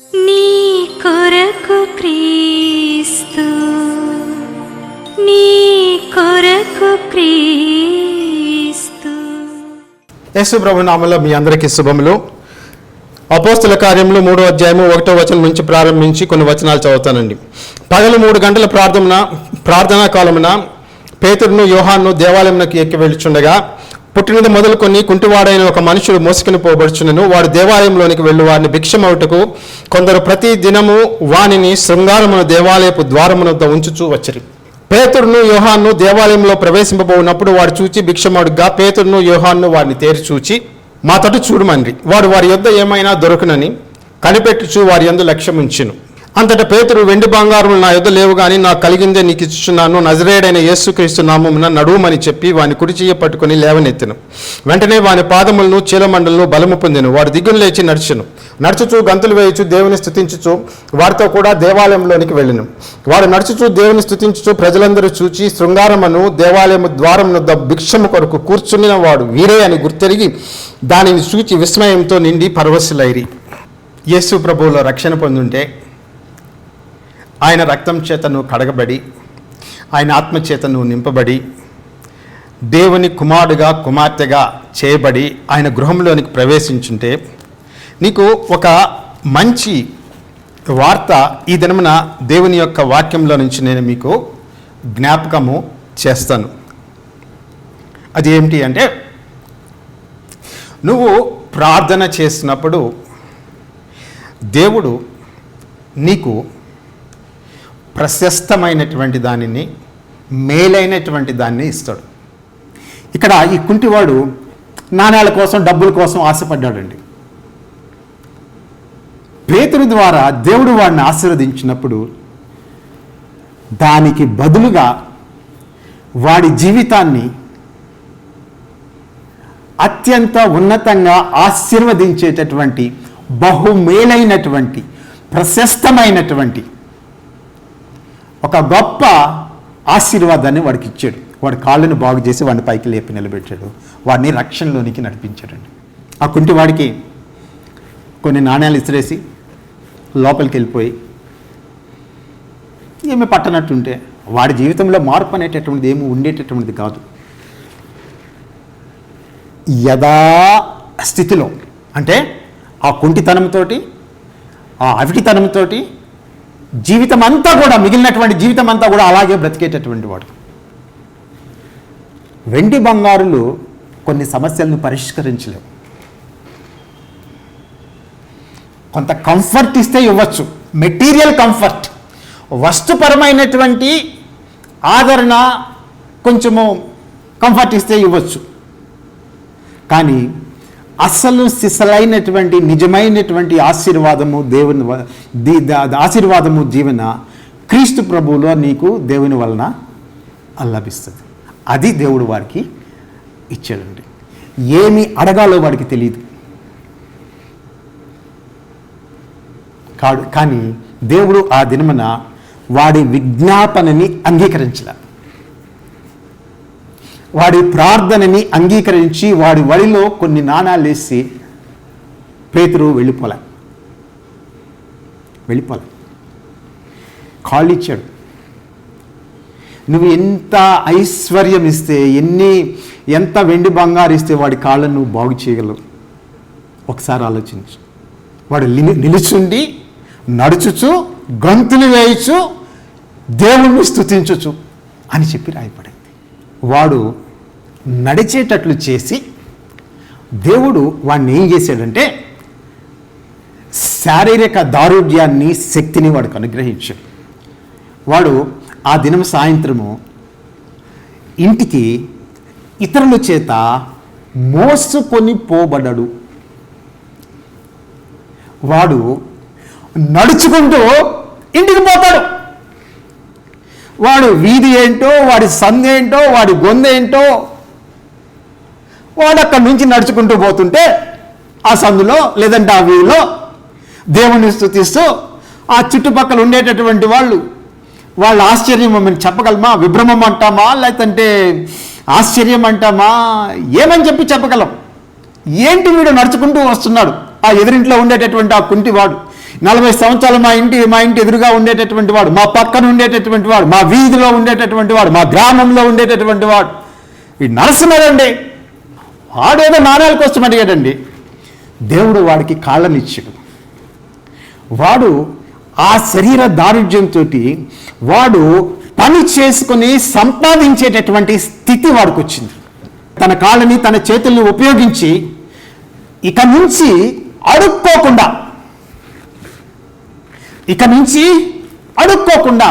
నీ కొరకు క్రీస్తు నీ కొరకు క్రీస్తు. యేసు ప్రభు నామంలో మీ అందరికీ శుభములు. అపోస్తుల కార్యములు మూడో అధ్యాయము ఒకటో వచనం నుంచి ప్రారంభించి కొన్ని వచనాలు చదువుతానండి. పగలు మూడు గంటల ప్రార్థన ప్రార్థనా కాలమున పేతుడును యోహాన్ను దేవాలయంలోకి ఎక్కి వెళ్ళుచుండగా పుట్టినది మొదలుకొని కుంటివాడైన ఒక మనుషుడు మోసుకుని పోబడుచునను వాడు దేవాలయంలోనికి వెళ్ళి వారిని భిక్షమవుటకు కొందరు ప్రతి దినము వానిని శృంగారమున దేవాలయపు ద్వారమునొద్ద ఉంచుచూ వచ్చిరి. పేతుడును యోహాన్ను దేవాలయంలో ప్రవేశింపబోనప్పుడు వాడు చూచి భిక్షమడుగా పేతురును యోహాన్ను వారిని తేరి చూచి మా తటు చూడమండ్రి వాడు వారి యొద్ద ఏమైనా దొరకనని కనిపెట్టుచు వారి యందు లక్ష్యం అంతట పేతురు వెండి బంగారములు నా యొద్ద లేవు కానీ నాకు కలిగిందే నీకు ఇచ్చుచున్నాను. నజరేడైన యేసుక్రీస్తు నామమున నడువుమని చెప్పి వాని కుడి చెయ్య పట్టుకుని లేవనెత్తిను. వెంటనే వాని పాదములను చీలమండలను బలము పొందెను. వాడు దిగులు లేచి నడిచెను. నడుచుచు గంతులు వేయచు దేవుని స్థుతించుచు వారితో కూడా దేవాలయంలోనికి వెళ్ళిను. వాడు నడుచుచు దేవుని స్థుతించుచు ప్రజలందరూ చూచి శృంగారమును దేవాలయము ద్వారమునొద్ద భిక్షము కొరకు కూర్చున్న వాడు వీరే అని గుర్తెరిగి దానిని చూచి విస్మయంతో నిండి పరవశులైరి. యేసు ప్రభువులో రక్షణ పొందుంటే ఆయన రక్తం చేతను కడగబడి ఆయన ఆత్మ చేతను నింపబడి దేవుని కుమారుడుగా కుమార్తెగా చేయబడి ఆయన గృహంలోనికి ప్రవేశించుంటే నీకు ఒక మంచి వార్త ఈ దినమున దేవుని యొక్క వాక్యంలో నుంచి నేను మీకు జ్ఞాపకము చేస్తాను. అది ఏమిటి అంటే నువ్వు ప్రార్థన చేసినప్పుడు దేవుడు నీకు ప్రశస్తమైనటువంటి దానిని మేలైనటువంటి దాన్ని ఇస్తాడు. ఇక్కడ ఈ కుంటివాడు నాణ్యాల కోసం డబ్బుల కోసం ఆశపడ్డాడండి. పేతురు ద్వారా దేవుడు వాడిని ఆశీర్వదించినప్పుడు దానికి బదులుగా వాడి జీవితాన్ని అత్యంత ఉన్నతంగా ఆశీర్వదించేటటువంటి బహుమేలైనటువంటి ప్రశస్తమైనటువంటి ఒక గొప్ప ఆశీర్వాదాన్ని వాడికి ఇచ్చాడు. వాడి కాళ్ళను బాగు చేసి వాడిని పైకి లేపి నిలబెట్టాడు. వాడిని రక్షణలోనికి నడిపించాడండి. ఆ కుంటి వాడికి కొన్ని నాణ్యాలు ఇసిరేసి లోపలికి వెళ్ళిపోయి ఏమి పట్టనట్టుంటే వాడి జీవితంలో మార్పు అనేటటువంటిది ఏమి ఉండేటటువంటిది కాదు. యథా స్థితిలో అంటే ఆ కుంటితనంతో ఆ అవిటితనంతో జీవితం అంతా కూడా మిగిలినటువంటి జీవితం అంతా కూడా అలాగే బ్రతికేటటువంటి వాడు. వెండి బంగారులు కొన్ని సమస్యలను పరిష్కరించలేవు. కొంత కంఫర్ట్ ఇస్తే ఇవ్వచ్చు. మెటీరియల్ కంఫర్ట్ వస్తుపరమైనటువంటి ఆదరణ కొంచెము కంఫర్ట్ ఇస్తే ఇవ్వచ్చు. కానీ అసలు సిసలైనటువంటి నిజమైనటువంటి ఆశీర్వాదము దేవుని వ- ది- ఆశీర్వాదము జీవన క్రీస్తు ప్రభువులో నీకు దేవుని వలన లభిస్తుంది. అది దేవుడు వారికి ఇచ్చాడండి. ఏమి అడగాలో వాడికి తెలియదు కాడు కానీ దేవుడు ఆ దినమున వాడి విజ్ఞాపనని అంగీకరించలే. వాడి ప్రార్థనని అంగీకరించి వాడి వడిలో కొన్ని నాణాలు వేసి పేతురు వెళ్ళిపోలే. వెళ్ళిపోలే. కాళ్ళు ఇచ్చాడు. నువ్వు ఎంత ఐశ్వర్యం ఇస్తే ఎన్ని ఎంత వెండి బంగారు ఇస్తే వాడి కాళ్ళను నువ్వు బాగు చేయగలవు? ఒకసారి ఆలోచించు. వాడు నిలుచుండి నడుచుచు గంతులు వేయచ్చు దేవుణ్ణి స్థుతించచ్చు అని చెప్పి రాయపడింది వాడు నడిచేటట్లు చేసి దేవుడు వాడిని ఏం చేశాడంటే శారీరక దారుఢ్యాన్ని శక్తిని వాడికి అనుగ్రహించాడు. వాడు ఆ దినం సాయంత్రము ఇంటికి ఇతరుల చేత మోసుకొని పోబడ్డాడు. వాడు నడుచుకుంటూ ఇంటికి పోతాడు. వాడు వీధి ఏంటో వాడి సంధి ఏంటో వాడి గొందేంటో వాడు అక్కడి నుంచి నడుచుకుంటూ పోతుంటే ఆ సందులో లేదంటే ఆ వీధిలో దేవుని స్థుతిస్తూ ఆ చుట్టుపక్కల ఉండేటటువంటి వాళ్ళు వాళ్ళ ఆశ్చర్యం మేము చెప్పగలమా? విభ్రమం అంటామా? లేదంటే ఆశ్చర్యం అంటామా? ఏమని చెప్పి చెప్పగలం? ఏంటి వీడు నడుచుకుంటూ వస్తున్నాడు? ఆ ఎదురింట్లో ఉండేటటువంటి ఆ కుంటివాడు నలభై సంవత్సరాలు మా ఇంటి మా ఇంటి ఎదురుగా ఉండేటటువంటి వాడు మా పక్కన ఉండేటటువంటి వాడు మా వీధిలో ఉండేటటువంటి వాడు మా గ్రామంలో ఉండేటటువంటి వాడు. ఈ నరసింహడండి వాడేదో నాణాల కోసం అడిగాడండి దేవుడు వాడికి కాళ్ళనిచ్చాడు. వాడు ఆ శరీర దారుఢ్యంతో వాడు పని చేసుకుని సంపాదించేటటువంటి స్థితి వాడికి వచ్చింది తన కాళ్ళని తన చేతుల్ని ఉపయోగించి ఇక నుంచి అడుక్కోకుండా ఇక నుంచి అడుక్కోకుండా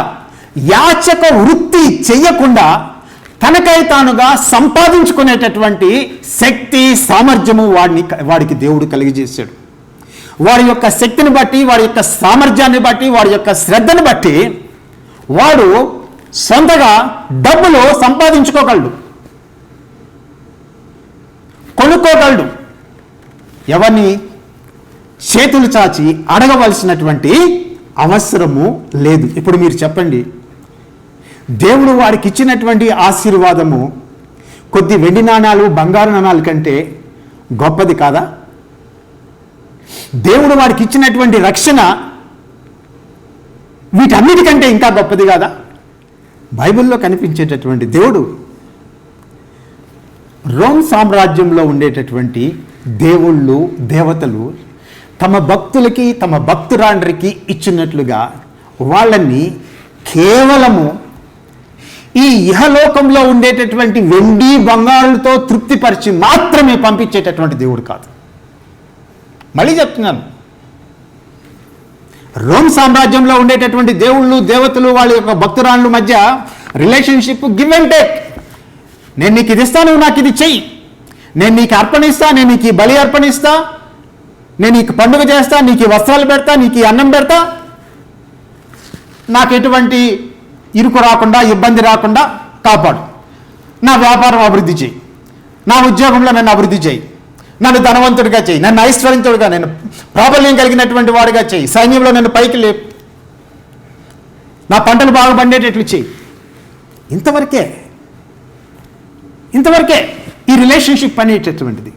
యాచక వృత్తి చెయ్యకుండా తనకై తానుగా సంపాదించుకునేటటువంటి శక్తి సామర్థ్యము వాడిని వాడికి దేవుడు కలిగజేశాడు. వాడి యొక్క శక్తిని బట్టి వాడి యొక్క సామర్థ్యాన్ని బట్టి వాడి యొక్క శ్రద్ధను బట్టి వాడు సొంతగా డబ్బులు సంపాదించుకోగలడు. కొనుక్కోగలడు. ఎవరిని? చేతులు చాచి అడగవలసినటువంటి అవసరము లేదు. ఇప్పుడు మీరు చెప్పండి దేవుడు వాడికి ఇచ్చినటువంటి ఆశీర్వాదము కొద్ది వెండి నాణాలు బంగారు నాణాల కంటే గొప్పది కాదా? దేవుడు వాడికి ఇచ్చినటువంటి రక్షణ వీటన్నిటికంటే ఇంకా గొప్పది కాదా? బైబిల్లో కనిపించేటటువంటి దేవుడు రోమ్ సామ్రాజ్యంలో ఉండేటటువంటి దేవుళ్ళు దేవతలు తమ భక్తులకి తమ భక్తురాండ్రికి ఇచ్చినట్లుగా వాళ్ళని కేవలము ఈ ఇహలోకంలో ఉండేటటువంటి వెండి బంగారులతో తృప్తిపరిచి మాత్రమే పంపించేటటువంటి దేవుడు కాదు. మళ్ళీ చెప్తున్నాను. రోమ్ సామ్రాజ్యంలో ఉండేటటువంటి దేవుళ్ళు దేవతలు వాళ్ళ యొక్క భక్తురాళ్ళ మధ్య రిలేషన్షిప్ గివ్ అండ్ టేక్. నేను నీకు ఇది ఇస్తాను నాకు ఇది చెయ్యి. నేను నీకు అర్పణిస్తా నేను నీకు ఈ బలి అర్పణిస్తా నేను నీకు పండుగ చేస్తా నీకు వస్త్రాలు పెడతా నీకు అన్నం పెడతా. నాకు ఎటువంటి ఇరుకు రాకుండా ఇబ్బంది రాకుండా కాపాడు. నా వ్యాపారం అభివృద్ధి చేయి. నా ఉద్యోగంలో నన్ను అభివృద్ధి చేయి. నన్ను ధనవంతుడిగా చేయి. నన్ను ఐశ్వర్యంతుడిగా నేను ప్రాబల్యం కలిగినటువంటి వాడిగా చేయి. సైన్యంలో నన్ను పైకి లే. నా పంటలు బాగా పండేటట్లు చేయి. ఇంతవరకే ఇంతవరకే ఈ రిలేషన్షిప్ అనేటటువంటిది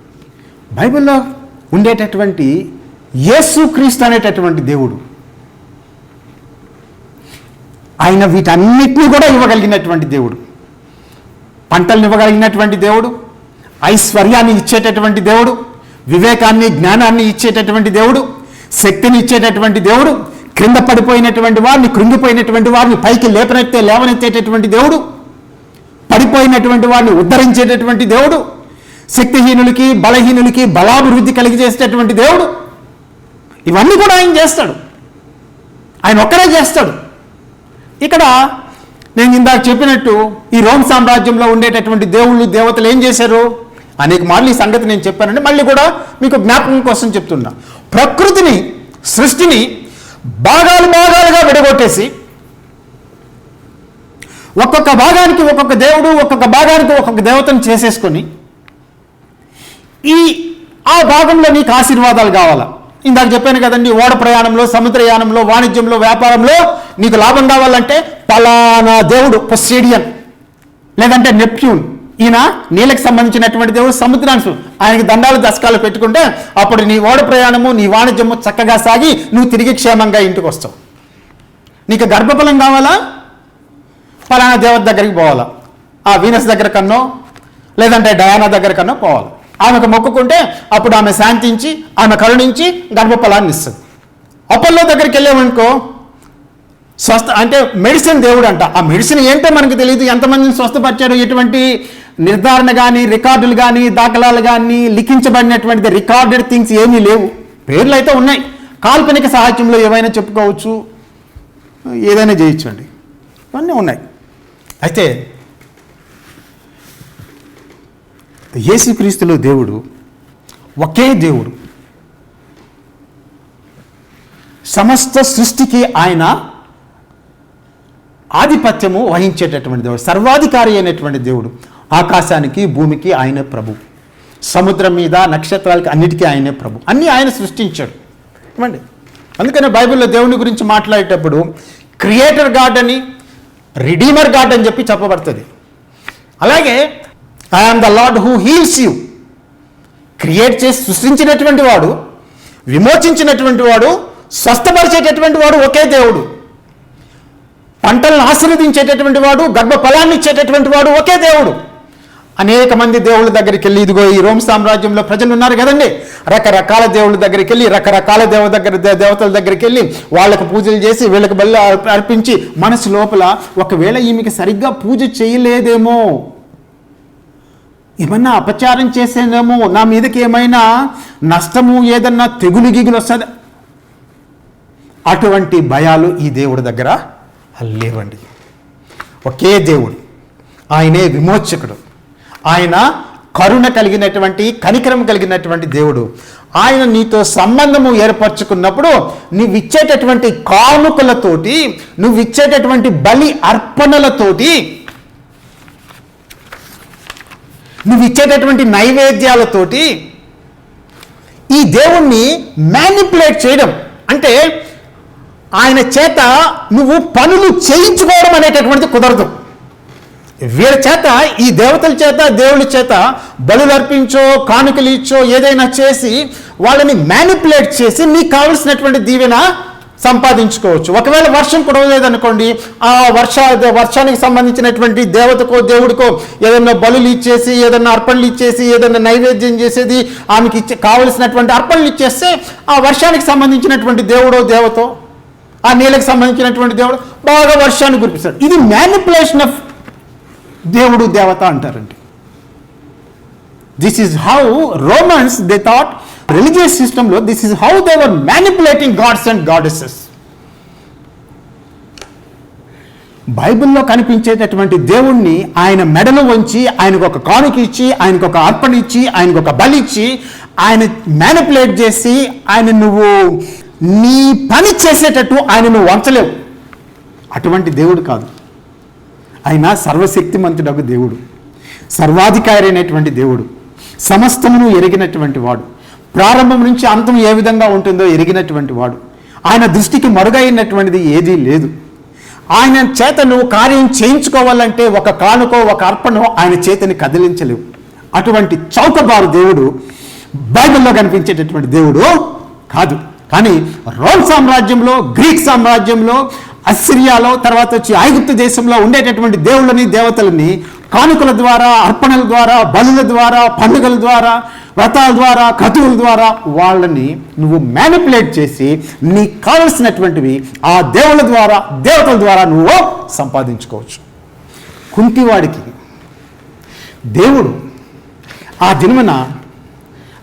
బైబిల్లో ఉండేటటువంటి యేసు క్రీస్తు అనేటటువంటి దేవుడు ఆయన వీటన్నిటిని కూడా ఇవ్వగలిగినటువంటి దేవుడు. పంటలను ఇవ్వగలిగినటువంటి దేవుడు. ఐశ్వర్యాన్ని ఇచ్చేటటువంటి దేవుడు. వివేకాన్ని జ్ఞానాన్ని ఇచ్చేటటువంటి దేవుడు. శక్తిని ఇచ్చేటటువంటి దేవుడు. క్రింద పడిపోయినటువంటి వారిని కృంగిపోయినటువంటి వారిని పైకి లేపనెత్తే లేవనెత్తేటటువంటి దేవుడు. పడిపోయినటువంటి వారిని ఉద్ధరించేటటువంటి దేవుడు. శక్తిహీనులకి బలహీనులకి బలాభివృద్ధి కలిగజేసేటటువంటి దేవుడు. ఇవన్నీ కూడా ఆయన చేస్తాడు. ఆయన ఒక్కడే చేస్తాడు. ఇక్కడ నేను ఇందాక చెప్పినట్టు ఈ రోమ్ సామ్రాజ్యంలో ఉండేటటువంటి దేవుళ్ళు దేవతలు ఏం చేశారు? అనేక మార్లు ఈ సంగతి నేను చెప్పానండి. మళ్ళీ కూడా మీకు జ్ఞాపకం కోసం చెప్తున్నా. ప్రకృతిని సృష్టిని భాగాలు భాగాలుగా విడగొట్టేసి ఒక్కొక్క భాగానికి ఒక్కొక్క దేవుడు ఒక్కొక్క భాగానికి ఒక్కొక్క దేవతను చేసేసుకొని ఈ ఆ భాగంలో నీకు ఆశీర్వాదాలు కావాలా? ఇందాక చెప్పాను కదండి ఓడ ప్రయాణంలో సముద్రయానంలో వాణిజ్యంలో వ్యాపారంలో నీకు లాభం కావాలంటే పలానా దేవుడు పొస్సేడియన్ లేదంటే నెప్ట్యూన్. ఈయన నీళ్ళకి సంబంధించినటువంటి దేవుడు సముద్రాంశు ఆయనకి దండాలు దశకాలు పెట్టుకుంటే అప్పుడు నీ ఓడ ప్రయాణము నీ వాణిజ్యము చక్కగా సాగి నువ్వు తిరిగి క్షేమంగా ఇంటికి వస్తావు. నీకు గర్భఫలం కావాలా? ఫలానా దేవత దగ్గరికి పోవాలా? ఆ వీనస్ దగ్గర కన్నో లేదంటే డయానా దగ్గర కన్నో పోవాలి? ఆమెకు మొక్కుకుంటే అప్పుడు ఆమె శాంతించి ఆమె కరుణించి గర్భఫలాన్ని ఇస్తుంది. అప్పల్లో దగ్గరికి వెళ్ళామనుకో స్వస్థ అంటే మెడిసిన్ దేవుడు అంట ఆ మెడిసిన్ ఏంటో మనకు తెలియదు. ఎంతమందిని స్వస్థపరిచారు? ఎటువంటి నిర్ధారణ కానీ రికార్డులు కానీ దాఖలాలు కానీ లిఖించబడినటువంటి రికార్డెడ్ థింగ్స్ ఏమీ లేవు. పేర్లు అయితే ఉన్నాయి. కాల్పనిక సాహిత్యంలో ఏవైనా చెప్పుకోవచ్చు. ఏదైనా చేయించండి ఇవన్నీ ఉన్నాయి. అయితే యేసుక్రీస్తులో దేవుడు ఒకే దేవుడు. సమస్త సృష్టికి ఆయన ఆధిపత్యము వహించేటటువంటి దేవుడు సర్వాధికారి అయినటువంటి దేవుడు. ఆకాశానికి భూమికి ఆయన ప్రభు. సముద్రం మీద నక్షత్రాలకి అన్నిటికీ ఆయనే ప్రభు. అన్నీ ఆయన సృష్టించాడు. ఏమండి? అందుకనే బైబిల్లో దేవుని గురించి మాట్లాడేటప్పుడు క్రియేటర్ గాడ్ అని రిడీమర్ గాడ్ అని చెప్పి చెప్పబడుతుంది. అలాగే I am the lord who heals you create చేసి సృష్టించినటువంటి వాడు విమోచించినటువంటి వాడు స్వస్థపరిచేటటువంటి వాడు ఒకే దేవుడు. పంటలను ఆశీర్వదించేటటువంటి వాడు గర్భ ఫలాన్ని ఇచ్చేటటువంటి వాడు ఒకే దేవుడు. అనేక మంది దేవుళ్ళ దగ్గరికి వెళ్ళి ఇదిగో ఈ రోమ్ సామ్రాజ్యంలో ప్రజలు ఉన్నారు కదండి. రకరకాల దేవుళ్ళ దగ్గరికి వెళ్ళి రకరకాల దేవ దగ్గర దే- దేవతల దగ్గరికి వెళ్ళి వాళ్ళకు పూజలు చేసి వీళ్ళకి బల్ల అర్పించి మనసు లోపల ఒకవేళ ఈమెకి సరిగ్గా పూజ చేయలేదేమో. ఏమన్నా అపచారం చేసేదేమో నా మీదకి ఏమైనా నష్టము ఏదన్నా తెగులు గిగులు వస్తుంది? అటువంటి భయాలు ఈ దేవుడి దగ్గర లేవండి. ఒకే దేవుడు. ఆయనే విమోచకుడు. ఆయన కరుణ కలిగినటువంటి కనికరం కలిగినటువంటి దేవుడు. ఆయన నీతో సంబంధము ఏర్పరచుకున్నప్పుడు నువ్వు ఇచ్చేటటువంటి కానుకలతోటి నువ్వు ఇచ్చేటటువంటి బలి అర్పణలతోటి నువ్వు ఇచ్చేటటువంటి నైవేద్యాలతోటి ఈ దేవుణ్ణి మ్యానిపులేట్ చేయడం. అంటే ఆయన చేత నువ్వు పనులు చేయించుకోవడం అనేటటువంటిది కుదరదు. వీళ్ళ చేత ఈ దేవతల చేత దేవుళ్ళ చేత బలులు అర్పించో కానుకలు ఇచ్చో ఏదైనా చేసి వాళ్ళని మ్యానిపులేట్ చేసి నీకు కావలసినటువంటి దీవెన సంపాదించుకోవచ్చు. ఒకవేళ వర్షం కురవలేదనుకోండి ఆ వర్ష వర్షానికి సంబంధించినటువంటి దేవతకో దేవుడికో ఏదైనా బలులు ఇచ్చేసి ఏదైనా అర్పణలు ఇచ్చేసి ఏదైనా నైవేద్యం చేసేది ఆమెకి ఇచ్చే కావలసినటువంటి అర్పణలు ఇచ్చేస్తే ఆ వర్షానికి సంబంధించినటువంటి దేవుడో దేవతో ఆ నీళ్ళకి సంబంధించినటువంటి దేవుడు బాగా వర్షాన్ని కురిపిస్తాడు. ఇది మ్యానిపులేషన్ ఆఫ్ దేవుడు దేవత అంటారండి. This is how Romans they thought religious సిస్టంలో this is how they were manipulating gods and goddesses బైబిల్లో కనిపించేటటువంటి దేవుణ్ణి ఆయన మెడలు వంచి ఆయనకు ఒక కానుక ఇచ్చి ఆయనకు ఒక అర్పణ ఇచ్చి ఆయనకు ఒక బలి ఇచ్చి ఆయన మ్యానిపులేట్ చేసి ఆయన నువ్వు నీ పని చేసేటట్టు ఆయన నువ్వు వంచలేవు. అటువంటి దేవుడు కాదు. ఆయన సర్వశక్తిమంతుడకు దేవుడు. సర్వాధికారి అయినటువంటి దేవుడు. సమస్తమును ఎరిగినటువంటి వాడు. ప్రారంభం నుంచి అంతం ఏ విధంగా ఉంటుందో ఎరిగినటువంటి వాడు. ఆయన దృష్టికి మరుగైనటువంటిది ఏదీ లేదు. ఆయన చేత నువ్వు కార్యం చేయించుకోవాలంటే ఒక కానుకో ఒక అర్పణో ఆయన చేతిని కదిలించలేవు. అటువంటి చౌకబారు దేవుడు బైబిల్లో కనిపించేటటువంటి దేవుడు కాదు. కానీ రోమ్ సామ్రాజ్యంలో గ్రీక్ సామ్రాజ్యంలో అస్సిరియాలో తర్వాత వచ్చి ఐగుప్తు దేశంలో ఉండేటటువంటి దేవుళ్ళని దేవతలని కానుకల ద్వారా అర్పణల ద్వారా బలుల ద్వారా పండుగల ద్వారా వ్రతాల ద్వారా క్రతువుల ద్వారా వాళ్ళని నువ్వు మ్యానిపులేట్ చేసి నీకు కావలసినటువంటివి ఆ దేవుళ్ళ ద్వారా దేవతల ద్వారా నువ్వు సంపాదించుకోవచ్చు. కుంటివాడికి దేవుడు ఆ దినమున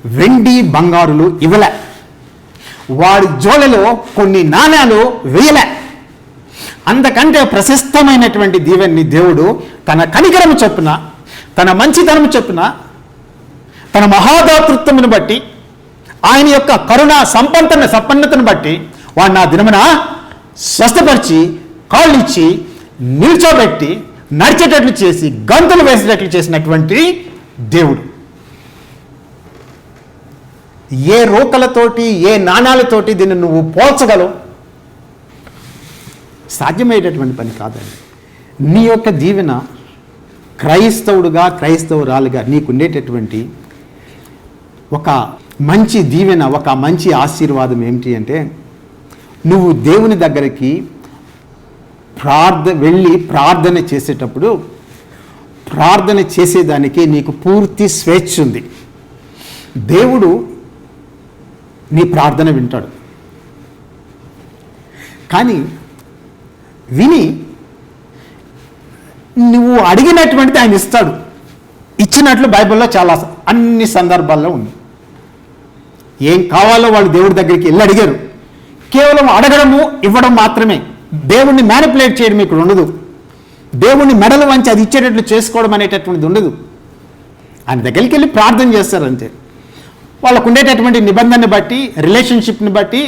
వెండి బంగారులు ఇవ్వలే. వాడి జోలలో కొన్ని నాణ్యాలు వేయలే. అంతకంటే ప్రశస్తమైనటువంటి దీవెన్ని దేవుడు తన కనికరము చొప్పున తన మంచితనము చొప్పున తన మహాదాతృత్వమును బట్టి ఆయన యొక్క కరుణ సంపన్న సంపన్నతను బట్టి వాడిని నా దినమున స్వస్థపరిచి కాళ్ళు ఇచ్చి నిల్చోబెట్టి నడిచేటట్లు చేసి గంతులు వేసేటట్లు చేసినటువంటి దేవుడు. ఏ రోకలతోటి ఏ నాణాలతోటి దీన్ని నువ్వు పోల్చగలవు? సాధ్యమయ్యేటటువంటి పని కాదండి. నీ యొక్క దీవెన క్రైస్తవుడుగా క్రైస్తవురాలుగా నీకుండేటటువంటి ఒక మంచి దీవెన ఒక మంచి ఆశీర్వాదం ఏమిటి అంటే నువ్వు దేవుని దగ్గరికి ప్రార్థ వెళ్ళి ప్రార్థన చేసేటప్పుడు ప్రార్థన చేసేదానికి నీకు పూర్తి స్వేచ్ఛ ఉంది. దేవుడు నీ ప్రార్థన వింటాడు. కానీ విని నువ్వు అడిగినటువంటిది ఆయన ఇస్తాడు. ఇచ్చినట్లు బైబిల్లో చాలా అన్ని సందర్భాల్లో ఉంది. ఏం కావాలో వాళ్ళు దేవుడి దగ్గరికి వెళ్ళి అడిగారు. కేవలం అడగడము ఇవ్వడం మాత్రమే. దేవుణ్ణి మ్యానిపులేట్ చేయడం ఇక్కడ ఉండదు. దేవుణ్ణి మెడలు వంచి అది ఇచ్చేటట్లు చేసుకోవడం అనేటటువంటిది ఉండదు. ఆయన దగ్గరికి వెళ్ళి ప్రార్థన చేస్తారు అంతే. వాళ్ళకు ఉండేటటువంటి నిబంధనని బట్టి రిలేషన్షిప్ని బట్టి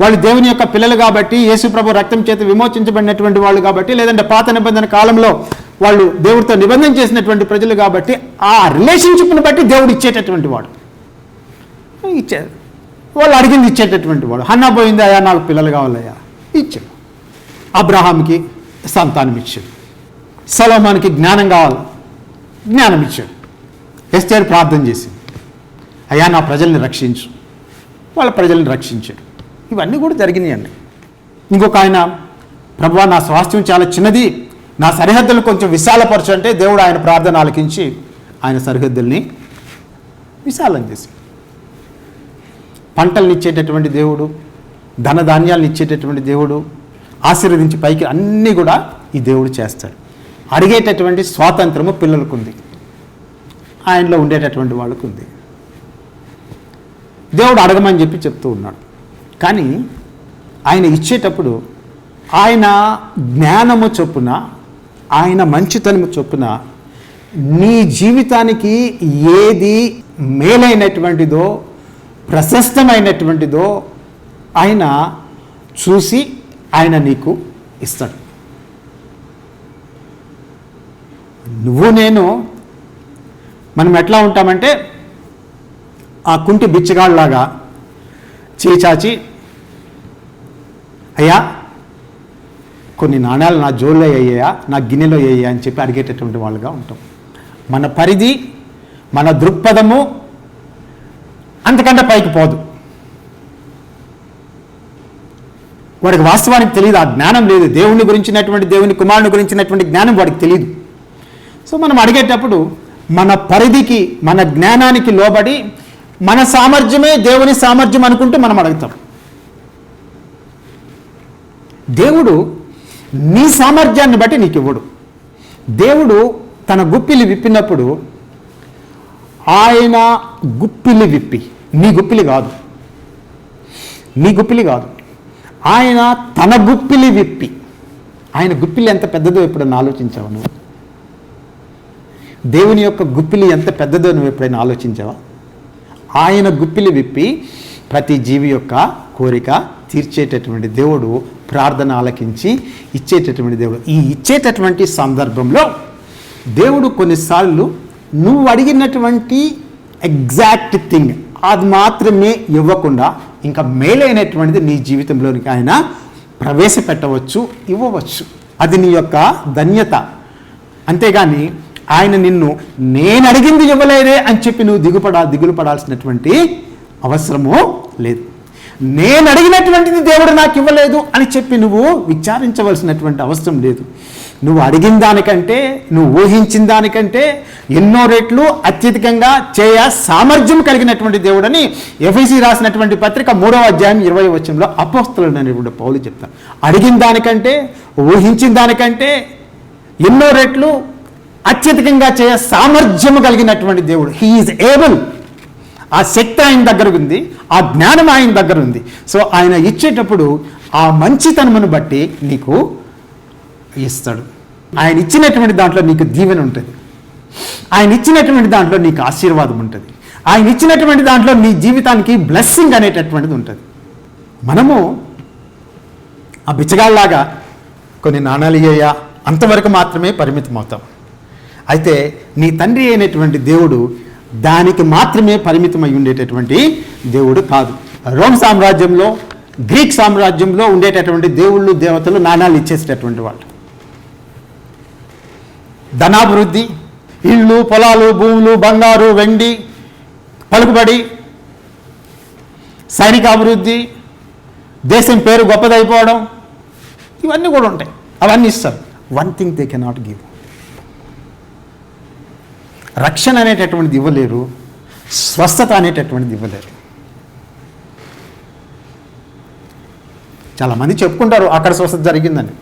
వాళ్ళు దేవుని యొక్క పిల్లలు కాబట్టి యేసుప్రభు రక్తం చేత విమోచించబడినటువంటి వాళ్ళు కాబట్టి లేదంటే పాత నిబంధన కాలంలో వాళ్ళు దేవుడితో నిబంధన చేసినటువంటి ప్రజలు కాబట్టి ఆ రిలేషన్షిప్ని బట్టి దేవుడు ఇచ్చేటటువంటి వాడు. ఇచ్చారు. వాళ్ళు అడిగింది ఇచ్చేటటువంటి వాడు. హన్నా పోయింది అయ్యా నాకు పిల్లలు కావాలయ్యా. ఇచ్చాడు. అబ్రహాంకి సంతానం ఇచ్చాడు. సలోమానికి జ్ఞానం కావాలి. జ్ఞానం ఇచ్చాడు. ఎస్టేర్ ప్రార్థన చేసింది. అయ్యా నా ప్రజల్ని రక్షించు. వాళ్ళ ప్రజల్ని రక్షించాడు. ఇవన్నీ కూడా జరిగినాయండి ఇంకొక ఆయన ప్రభు నా స్వాస్థ్యం చాలా చిన్నది. నా సరిహద్దులు కొంచెం విశాలపరచు అంటే దేవుడు ఆయన ప్రార్థన ఆలకించి ఆయన సరిహద్దుల్ని విశాలం చేసి పంటలను ఇచ్చేటటువంటి దేవుడు ధనధాన్యాలను ఇచ్చేటటువంటి దేవుడు ఆశీర్వదించి పైకి అన్నీ కూడా ఈ దేవుడు చేస్తాడు. అడిగేటటువంటి స్వాతంత్రము పిల్లలకు ఉంది ఆయనలో ఉండేటటువంటి వాళ్ళకు ఉంది దేవుడు అడగమని చెప్పి చెప్తూ ఉన్నాడు. కానీ ఆయన ఇచ్చేటప్పుడు ఆయన జ్ఞానము చొప్పున ఆయన మంచితనము చొప్పున నీ జీవితానికి ఏది మేలైనటువంటిదో ప్రశస్తమైనటువంటిదో ఆయన చూసి ఆయన నీకు ఇస్తాడు. నువ్వు నేను మనం ఎట్లా ఉంటామంటే ఆ కుంటి బిచ్చగాళ్ళలాగా చీచాచి అయ్యా కొన్ని నాణ్యాలు నా జోల్లో అయ్యాయా నా గిన్నెలో అయ్యాయా అని చెప్పి అడిగేటటువంటి వాళ్ళుగా ఉంటాం. మన పరిధి మన దృక్పథము అంతకంటే పైకి పోదు. వాడికి వాస్తవానికి తెలియదు ఆ జ్ఞానం లేదు. దేవుని గురించినటువంటి దేవుని కుమారుని గురించినటువంటి జ్ఞానం వాడికి తెలియదు సో మనం అడిగేటప్పుడు మన పరిధికి మన జ్ఞానానికి లోబడి మన సామర్థ్యమే దేవుని సామర్థ్యం అనుకుంటూ మనం అడుగుతాం. దేవుడు నీ సామర్థ్యాన్ని బట్టి నీకు ఇవ్వడు. దేవుడు తన గుప్పిలి విప్పినప్పుడు ఆయన గుప్పిలి విప్పి మీ గుప్పిలి కాదు. మీ గుప్పిలి కాదు. ఆయన తన గుప్పిలి విప్పి. ఆయన గుప్పిలి ఎంత పెద్దదో ఎప్పుడైనా ఆలోచించావు నువ్వు? దేవుని యొక్క గుప్పిలి ఎంత పెద్దదో నువ్వు ఎప్పుడైనా ఆలోచించావా? ఆయన గుప్పిలి విప్పి ప్రతి జీవి యొక్క కోరిక తీర్చేటటువంటి దేవుడు ప్రార్థన ఆలకించి ఇచ్చేటటువంటి దేవుడు. ఈ ఇచ్చేటటువంటి సందర్భంలో దేవుడు కొన్నిసార్లు నువ్వు అడిగినటువంటి ఎగ్జాక్ట్ థింగ్ అది మాత్రమే ఇవ్వకుండా ఇంకా మేలైనటువంటిది నీ జీవితంలోనికి ఆయన ప్రవేశపెట్టవచ్చు ఇవ్వవచ్చు. అది నీ యొక్క ధన్యత. అంతేగాని ఆయన నిన్ను నేను అడిగింది ఇవ్వలేదే అని చెప్పి నువ్వు దిగుపడా దిగులు పడాల్సినటువంటి అవసరము లేదు. నేను అడిగినటువంటిది దేవుడు నాకు ఇవ్వలేదు అని చెప్పి నువ్వు విచారించవలసినటువంటి అవసరం లేదు. నువ్వు అడిగిన దానికంటే నువ్వు ఊహించిన దానికంటే ఎన్నో రెట్లు అత్యధికంగా చేయ సామర్థ్యం కలిగినటువంటి దేవుడని ఎఫ్ఐసి రాసినటువంటి పత్రిక మూడవ అధ్యాయం ఇరవై వచ్చంలో అపోస్తులనేటువంటి పౌలు చెప్తాను అడిగిన దానికంటే ఊహించిన దానికంటే ఎన్నో రెట్లు అత్యధికంగా చేయ సామర్థ్యము కలిగినటువంటి దేవుడు. హీఈస్ ఏబుల్ ఆ శక్తి ఆయన దగ్గర ఉంది ఆ జ్ఞానం ఆయన దగ్గర ఉంది. సో ఆయన ఇచ్చేటప్పుడు ఆ మంచితనమును బట్టి నీకు ఇస్తాడు. ఆయన ఇచ్చినటువంటి దాంట్లో నీకు దీవెన ఉంటుంది. ఆయన ఇచ్చినటువంటి దాంట్లో నీకు ఆశీర్వాదం ఉంటుంది. ఆయన ఇచ్చినటువంటి దాంట్లో నీ జీవితానికి బ్లెస్సింగ్ అనేటటువంటిది ఉంటుంది. మనము ఆ బిచ్చగాళ్ళలాగా కొన్ని నాణాలు ఇయ్యా అంతవరకు మాత్రమే పరిమితం అవుతాం అయితే నీ తండ్రి అయినటువంటి దేవుడు దానికి మాత్రమే పరిమితమై ఉండేటటువంటి దేవుడు కాదు. రోమ్ సామ్రాజ్యంలో గ్రీక్ సామ్రాజ్యంలో ఉండేటటువంటి దేవుళ్ళు దేవతలు నాణాలు ఇచ్చేసేటటువంటి వాళ్ళు. ధనాభివృద్ధి ఇళ్ళు పొలాలు భూములు బంగారు వెండి పలుకుబడి సైనిక అభివృద్ధి దేశం పేరు గొప్పదైపోవడం ఇవన్నీ కూడా ఉంటాయి. అవన్నీ ఇస్తారు. One thing they cannot give రక్షణ అనేటటువంటిది ఇవ్వలేరు స్వస్థత అనేటటువంటిది ఇవ్వలేరు. చాలామంది చెప్పుకుంటారు అక్కడ స్వస్థత జరిగిందని.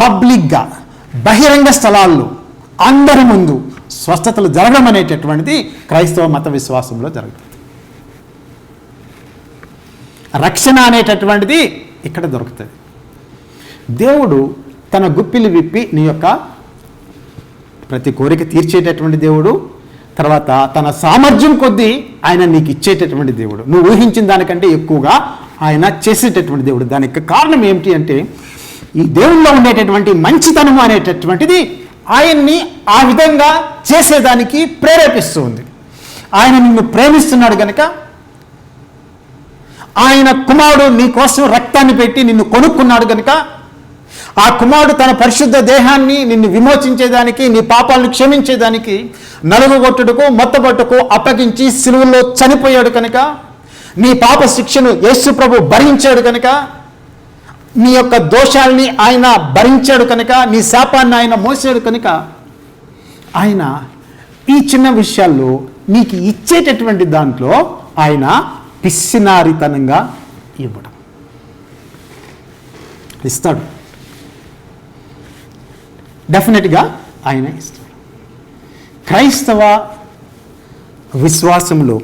పబ్లిక్గా బహిరంగ స్థలాల్లో అందరి ముందు స్వస్థతలు జరగడం అనేటటువంటిది క్రైస్తవ మత విశ్వాసంలో జరుగుతుంది. రక్షణ అనేటటువంటిది ఇక్కడ దొరుకుతుంది. దేవుడు తన గుప్పిలు విప్పి నీ యొక్క ప్రతి కోరిక తీర్చేటటువంటి దేవుడు తర్వాత తన సామర్థ్యం కొద్దీ ఆయన నీకు ఇచ్చేటటువంటి దేవుడు. నువ్వు ఊహించిన దానికంటే ఎక్కువగా ఆయన చేసేటటువంటి దేవుడు. దానికి కారణం ఏమిటి అంటే ఈ దేవుల్లో ఉండేటటువంటి మంచితనం అనేటటువంటిది ఆయన్ని ఆ విధంగా చేసేదానికి ప్రేరేపిస్తుంది ఆయన నిన్ను ప్రేమిస్తున్నాడు కనుక ఆయన కుమారుడు నీ కోసం రక్తాన్ని పెట్టి నిన్ను కొనుక్కున్నాడు కనుక ఆ కుమారుడు తన పరిశుద్ధ దేహాన్ని నిన్ను విమోచించేదానికి నీ పాపాలను క్షమించేదానికి నలుగుగొట్టుడుకు మొత్తబట్టుకు అప్పగించి సిలువుల్లో చనిపోయాడు కనుక నీ పాప శిక్షను యేసు ప్రభు భరించాడు కనుక నీ యొక్క దోషాల్ని ఆయన భరించాడు కనుక నీ శాపాన్ని ఆయన మోసాడు కనుక ఆయన ఈ చిన్న విషయాల్లో నీకు ఇచ్చేటటువంటి దాంట్లో ఆయన పిస్సినారితనంగా ఇవ్వడం. ఇస్తాడు. డెఫినెట్గా ఆయన ఇస్తాడు. క్రైస్తవ విశ్వాసంలో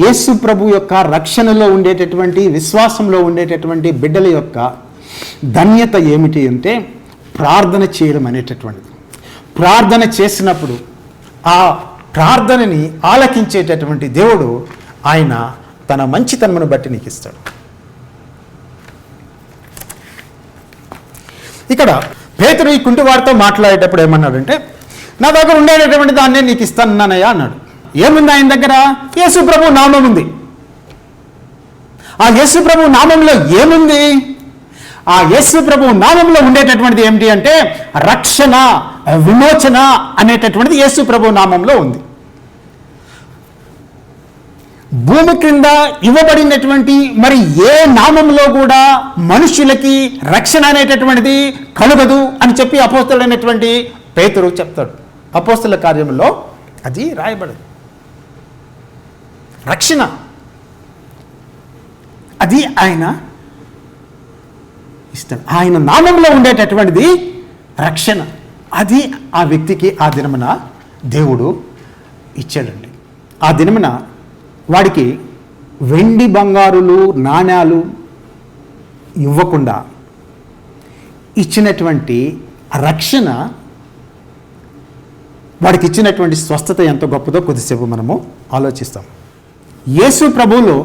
యేసు ప్రభు యొక్క రక్షణలో ఉండేటటువంటి విశ్వాసంలో ఉండేటటువంటి బిడ్డల యొక్క ధన్యత ఏమిటి అంటే ప్రార్థన చేయడం అనేటటువంటిది. ప్రార్థన చేసినప్పుడు ఆ ప్రార్థనని ఆలకించేటటువంటి దేవుడు ఆయన తన మంచితనమును బట్టి నీకు ఇస్తాడు. ఇక్కడ పేతురు ఈ కుంటివాడితో మాట్లాడేటప్పుడు ఏమన్నాడంటే నా దగ్గర ఉండేటటువంటి దాన్నే నీకు ఇస్తానన్నయ్యా అన్నాడు. ఏముంది ఆయన దగ్గర? యేసు ప్రభు నామం ఉంది. ఆ యేసు ప్రభు నామంలో ఏముంది? ఆ యేసు ప్రభు నామంలో ఉండేటటువంటిది ఏమిటి అంటే రక్షణ విమోచన అనేటటువంటిది యేసు ప్రభు నామంలో ఉంది. భూమి క్రింద ఇవ్వబడినటువంటి మరి ఏ నామంలో కూడా మనుషులకి రక్షణ అనేటటువంటిది కలుగదు అని చెప్పి అపోస్తులైనటువంటి పేతురు చెప్తాడు. అపోస్తుల కార్యంలో అది రాయబడదు. రక్షణ. అది ఆయన ఇష్టం. ఆయన నామంలో ఉండేటటువంటిది రక్షణ. అది ఆ వ్యక్తికి ఆ దినమున దేవుడు ఇచ్చాడండి. ఆ దినమున వాడికి వెండి బంగారులు నాణ్యాలు ఇవ్వకుండా ఇచ్చినటువంటి రక్షణ వాడికి ఇచ్చినటువంటి స్వస్థత ఎంత గొప్పదో కొద్దిసేపు మనము ఆలోచిస్తాం. యేసు ప్రభువులో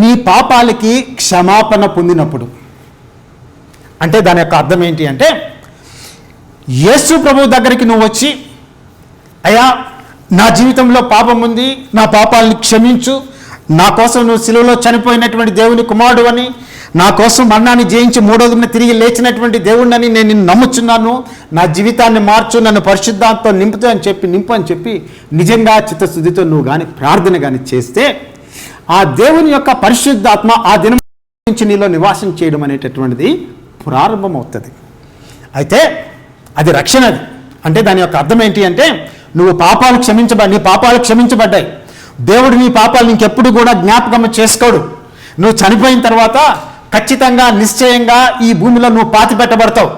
నీ పాపాలకి క్షమాపణ పొందినప్పుడు. అంటే దాని యొక్క అర్థం ఏంటి అంటే యేసు ప్రభు దగ్గరికి నువ్వు వచ్చి అయ్యా నా జీవితంలో పాపం ఉంది నా పాపాలని క్షమించు నా కోసం నువ్వు సిలువలో చనిపోయినటువంటి దేవుని కుమారుడు అని నా కోసం మరణాన్ని జయించి మూడో దిన తిరిగి లేచినటువంటి దేవుడిని నేను నిన్ను నమ్ముచున్నాను. నా జీవితాన్ని మార్చు నన్ను పరిశుద్ధాంతో నింపుతా అని చెప్పి నింపు అని చెప్పి నిజంగా చిత్తశుద్ధితో నువ్వు కానీ ప్రార్థన కానీ చేస్తే ఆ దేవుని యొక్క పరిశుద్ధాత్మ ఆ దినం నుంచి నీలో నివాసం చేయడం అనేటటువంటిది ప్రారంభమవుతుంది. అయితే అది రక్షణది అంటే దాని యొక్క అర్థం ఏంటి అంటే నువ్వు పాపాలు క్షమించబడి నీ పాపాలు క్షమించబడ్డాయి. దేవుడు నీ పాపాలు ఇంకెప్పుడు కూడా జ్ఞాపకం చేసుకోడు. నువ్వు చనిపోయిన తర్వాత ఖచ్చితంగా నిశ్చయంగా ఈ భూమిలో నువ్వు పాతి పెట్టబడతావు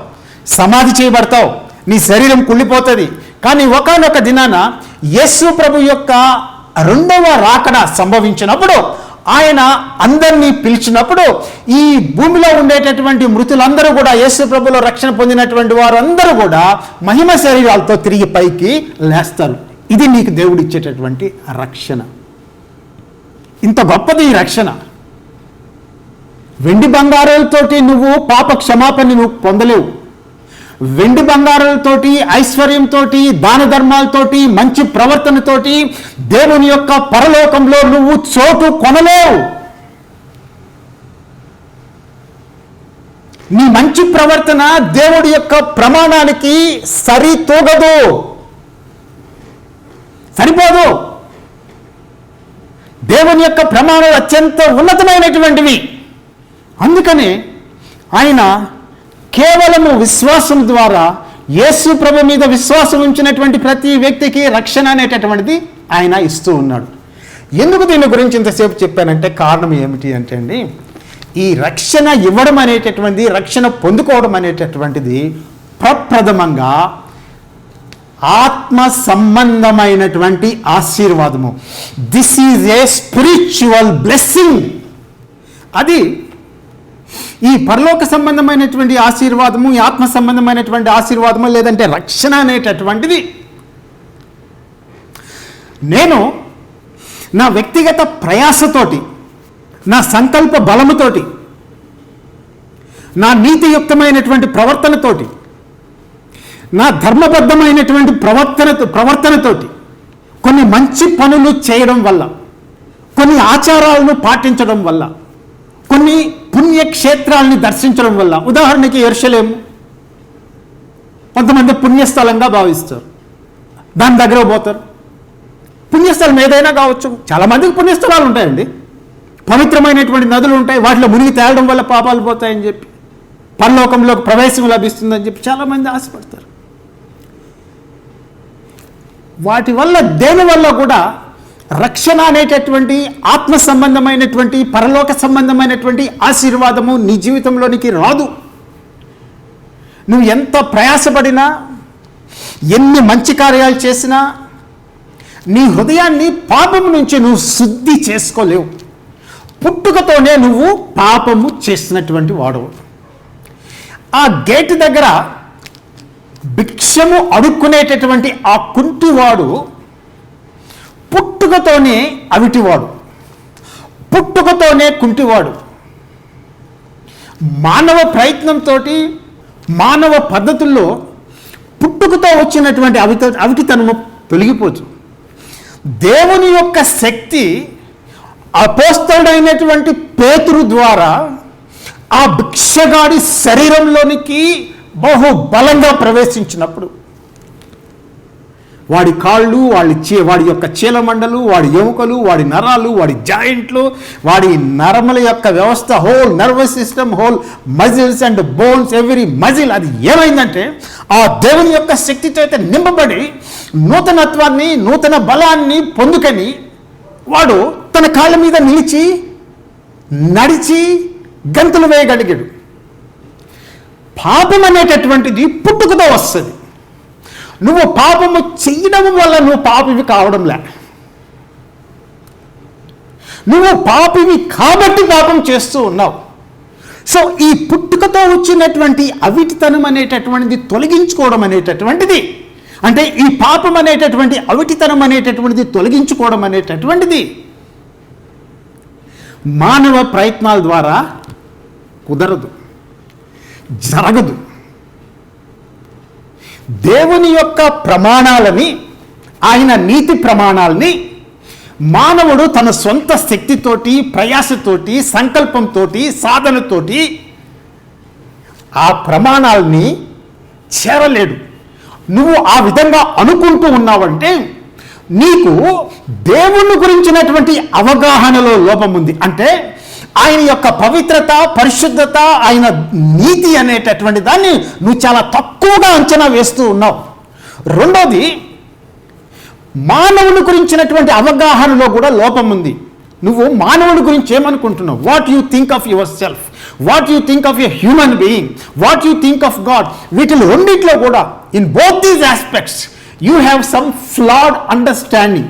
సమాధి చేయబడతావు. నీ శరీరం కుళ్ళిపోతుంది. కానీ ఒకనొక దినాన యేసు ప్రభు యొక్క రెండవ రాకడ సంభవించినప్పుడు ఆయన అందరినీ పిలిచినప్పుడు ఈ భూమిలో ఉండేటటువంటి మృతులందరూ కూడా యేసు ప్రభులో రక్షణ పొందినటువంటి వారందరూ కూడా మహిమ శరీరాలతో తిరిగి పైకి లేస్తారు. ఇది నీకు దేవుడు ఇచ్చేటటువంటి రక్షణ. ఇంత గొప్పది ఈ రక్షణ. వెండి బంగారాలతోటి నువ్వు పాప క్షమాపణ నువ్వు పొందలేవు. వెండి బంగారాలతోటి ఐశ్వర్యంతో దాన ధర్మాలతోటి మంచి ప్రవర్తనతోటి దేవుని యొక్క పరలోకంలో నువ్వు చోటు కొనలేవు. నీ మంచి ప్రవర్తన దేవుడి యొక్క ప్రమాణానికి సరితూగదు. సరిపోదు. దేవుని యొక్క ప్రమాణాలు అత్యంత ఉన్నతమైనటువంటివి. అందుకనే ఆయన కేవలము విశ్వాసం ద్వారా యేసు ప్రభు మీద విశ్వాసం ఉంచినటువంటి ప్రతి వ్యక్తికి రక్షణ అనేటటువంటిది ఆయన ఇస్తూ ఉన్నాడు. ఎందుకు దీని గురించి ఇంతసేపు చెప్పానంటే కారణం ఏమిటి అంటే అండి ఈ రక్షణ ఇవ్వడం అనేటటువంటిది రక్షణ పొందుకోవడం అనేటటువంటిది ప్రప్రథమంగా ఆత్మ సంబంధమైనటువంటి ఆశీర్వాదము. This is a spiritual blessing అది ఈ పరలోక సంబంధమైనటువంటి ఆశీర్వాదము ఈ ఆత్మ సంబంధమైనటువంటి ఆశీర్వాదము లేదంటే రక్షణ అనేటటువంటిది. నేను నా వ్యక్తిగత ప్రయాసతోటి నా సంకల్ప బలముతోటి నా నీతియుక్తమైనటువంటి ప్రవర్తనతోటి నా ధర్మబద్ధమైనటువంటి ప్రవర్తన ప్రవర్తనతోటి కొన్ని మంచి పనులు చేయడం వల్ల కొన్ని ఆచారాలను పాటించడం వల్ల కొన్ని పుణ్యక్షేత్రాలని దర్శించడం వల్ల ఉదాహరణకి ఎర్షలేము. కొంతమంది పుణ్యస్థలంగా భావిస్తారు. దాని దగ్గర పోతారు. పుణ్యస్థలం ఏదైనా కావచ్చు. చాలా మందికి పుణ్యస్థలాలు ఉంటాయండి. పవిత్రమైనటువంటి నదులు ఉంటాయి. వాటిలో మునిగి తేలడం వల్ల పాపాలు పోతాయని చెప్పి పరలోకంలోకి ప్రవేశం లభిస్తుందని చెప్పి చాలామంది ఆశపడతారు. వాటి వల్ల దేని వల్ల కూడా రక్షణ అనేటటువంటి ఆత్మ సంబంధమైనటువంటి పరలోక సంబంధమైనటువంటి ఆశీర్వాదము నీ జీవితంలోనికి రాదు. నువ్వు ఎంత ప్రయాసపడినా ఎన్ని మంచి కార్యాలు చేసినా నీ హృదయాన్ని పాపం నుంచి నువ్వు శుద్ధి చేసుకోలేవు. పుట్టుకతోనే నువ్వు పాపము చేసినటువంటి వాడవు ఆ గేట్ దగ్గర భిక్షము అడుక్కునేటటువంటి ఆ కుంటివాడు పుట్టుకతోనే అవిటివాడు. పుట్టుకతోనే కుంటివాడు. మానవ ప్రయత్నంతో మానవ పద్ధతుల్లో పుట్టుకతో వచ్చినటువంటి అవిత అవిటితనము తొలగిపోతుంది దేవుని యొక్క శక్తి అపోస్తడైనటువంటి పేతురు ద్వారా ఆ భిక్షగాడి శరీరంలోనికి బహు బలంగా ప్రవేశించినప్పుడు వాడి కాళ్ళు వాడి చే వాడి యొక్క చీలమండలు వాడి ఎముకలు వాడి నరాలు వాడి జాయింట్లు వాడి నరముల యొక్క వ్యవస్థ whole nervous system whole muscles and bones every muscle అది ఏమైందంటే ఆ దేవుని యొక్క శక్తితో అయితే నింపబడి నూతనత్వాన్ని నూతన బలాన్ని పొందుకని వాడు తన కాళ్ళ మీద నిలిచి నడిచి గంతులు వేయగలిగాడు. పాపం అనేటటువంటిది పుట్టుకతో వస్తుంది. నువ్వు పాపము చేయడం వల్ల నువ్వు పాపివి కావడంలే. నువ్వు పాపివి కాబట్టి పాపం చేస్తూ ఉన్నావు. సో ఈ పుట్టుకతో వచ్చినటువంటి అవిటితనం అనేటటువంటిది తొలగించుకోవడం అనేటటువంటిది. అంటే ఈ పాపం అనేటటువంటి అవిటితనం అనేటటువంటిది తొలగించుకోవడం అనేటటువంటిది. మానవ ప్రయత్నాల ద్వారా కుదరదు జరగదు. దేవుని యొక్క ప్రమాణాలని ఆయన నీతి ప్రమాణాలని మానవుడు తన సొంత శక్తితోటి ప్రయాసతోటి సంకల్పంతో సాధనతోటి ఆ ప్రమాణాలని చేరలేడు. నువ్వు ఆ విధంగా అనుకుంటూ ఉన్నావంటే నీకు దేవుని గురించినటువంటి అవగాహనలో లోపం ఉంది. అంటే ఆయన యొక్క పవిత్రత పరిశుద్ధత ఆయన నీతి అనేటటువంటి దాన్ని నువ్వు చాలా తక్కువగా అంచనా వేస్తూ ఉన్నావు. రెండోది మానవుని గురించినటువంటి అవగాహనలో కూడా లోపం ఉంది. నువ్వు మానవుని గురించి ఏమనుకుంటున్నావు? What you think of yourself what you think of a human being what you think of God వీటిలో రెండిట్లో కూడా in both these aspects you have some flawed understanding